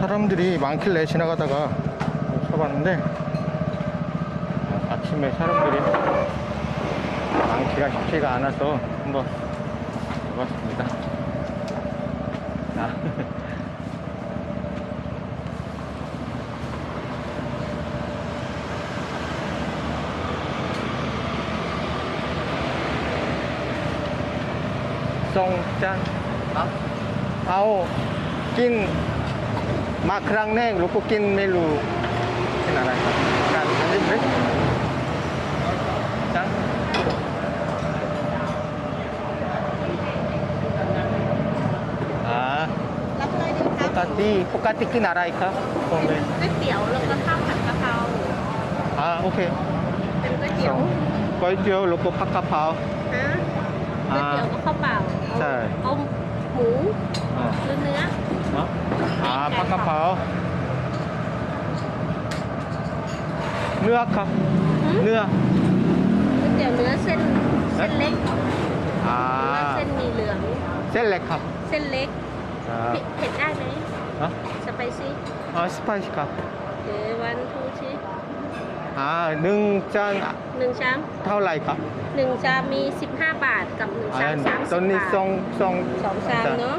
사람들이 많길래 지나가다가 쳐봤는데 아침에 사람들이 많기가 쉽지가 않아서 한번 해봤습니다. 아. sông chan ao kin มาครั้งแรกลูกก็กินไม่รู้กินอะไรครับการอันนี้ไหมจังอ่ารับอะไรดีคปรับกติปกติกินอะไรครับตรงนี้ก๋วยเตี๋ยวแล้วก็ข้าวผัดกะเพราอ่าโอเคเป็นก๋วยเตี๋ยวก๋วยเตี๋ยวแล้วก็ผักกะเพราฮะก๋วยเตี๋ยวก็ข้าวเปล่าเอาใช่เอาหมูอ่าหรือเนื้อเนาะอ่าผักกะเพราเนื้อครับหืมเนื้อก๋วยเตี๋ยวเนื้อเส้นเส้นเล็กอ่าหรือว่าเส้นหมีเหลือง เส้นเล็กครับ เส้นเล็กครับเผ็ดเผ็ดได้ไหมเนาะสไปซี่อ่าสไปซ์ครับเดี๋ยววันทูชีอ่าหนึ่งจานหนึ่งชามเท่าไหร่ครับหนึ่งชามมี15บาทกับหนึ่งชามสามตสิอนบนี้บาทสองสองสองชามเนาะ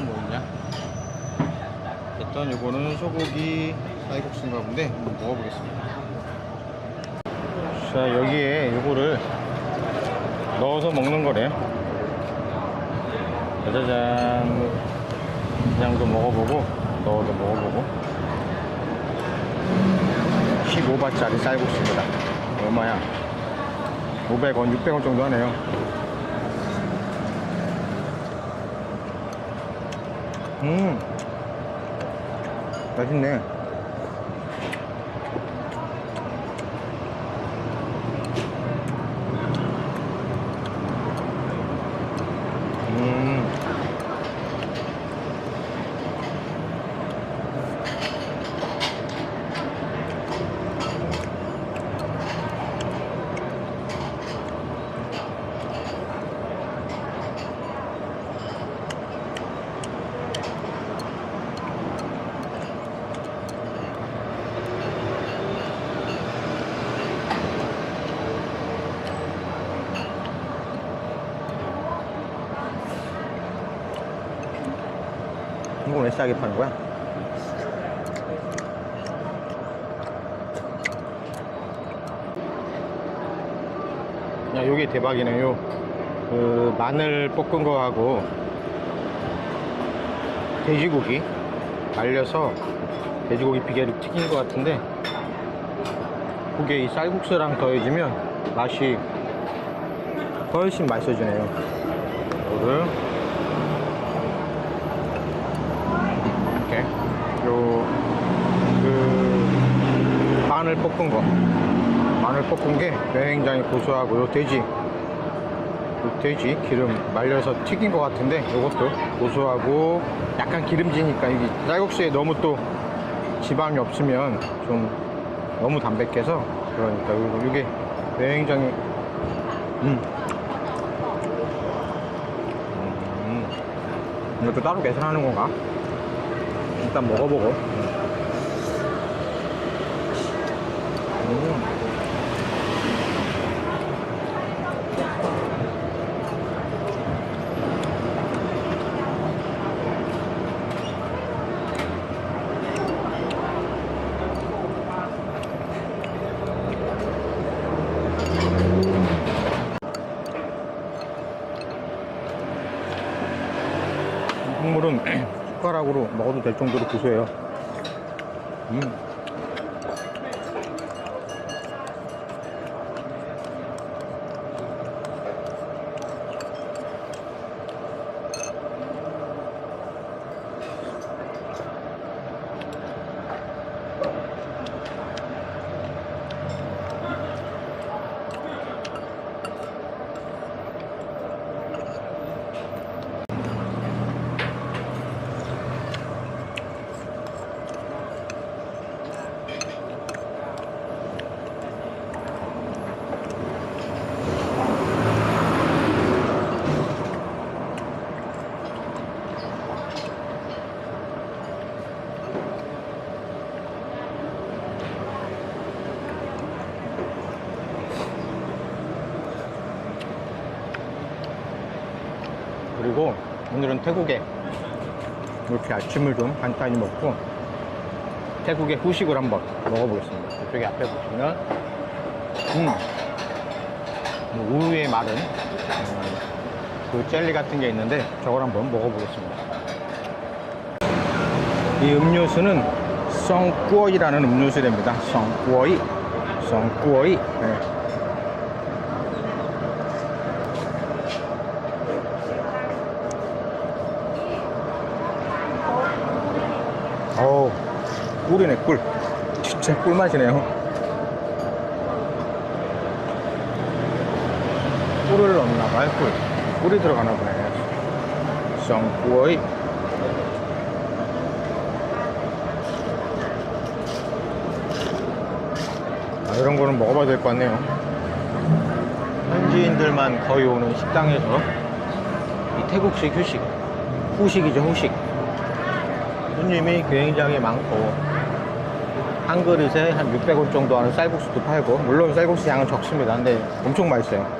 또 뭐 있냐? 일단 요거는 소고기 쌀국수인가 본데 한번 먹어보겠습니다. 자 여기에 요거를 넣어서 먹는 거래요 짜자잔. 그냥도 먹어보고 넣어서 먹어보고. 15바짜리 쌀국수입니다. 얼마야? 500원 600원 정도 하네요 음. 맛있네 이거 왜 싸게 파는 거야? 야, 요게 대박이네요. 그 마늘 볶은 거하고 돼지고기 말려서 돼지고기 비계를 튀긴 것 같은데 그게 이 쌀국수랑 더해지면 맛이 훨씬 맛있어지네요. 이거를 이렇게 요그 마늘 볶은 거 마늘 볶은 게 굉장히 고소하고 요 돼지 요 돼지 기름 말려서 튀긴 것 같은데 요것도 고소하고 약간 기름지니까 이게 쌀국수에 너무 또 지방이 없으면 좀 너무 담백해서 그러니까 요- 요게 굉장히 음. 음. 이것도 따로 계산하는 건가? 일단 먹어보고. 음. 이 국물은 숟가락으로 먹어도 될 정도로 고소해요. 음. 그리고 오늘은 태국에 이렇게 아침을 좀 간단히 먹고 태국의 후식을 한번 먹어보겠습니다. 이쪽에 앞에 보시면 음, 뭐 우유에 마른 음, 그 젤리 같은 게 있는데 저걸 한번 먹어보겠습니다. 이 음료수는 썽꾸어이라는 음료수랍니다. 썽꾸어이, 썽꾸어이. 네. 어우, 꿀이네, 꿀. 진짜 꿀맛이네요. 꿀을 넣나 봐요, 꿀. 꿀이 들어가나 보네. 썽꾸어이. 아, 이런 거는 먹어봐야 될 것 같네요. 현지인들만 거의 오는 식당에서 이 태국식 휴식, 후식이죠, 후식. 손님이 굉장히 많고, 한 그릇에 한 600원 정도 하는 쌀국수도 팔고, 물론 쌀국수 양은 적습니다. 근데 엄청 맛있어요.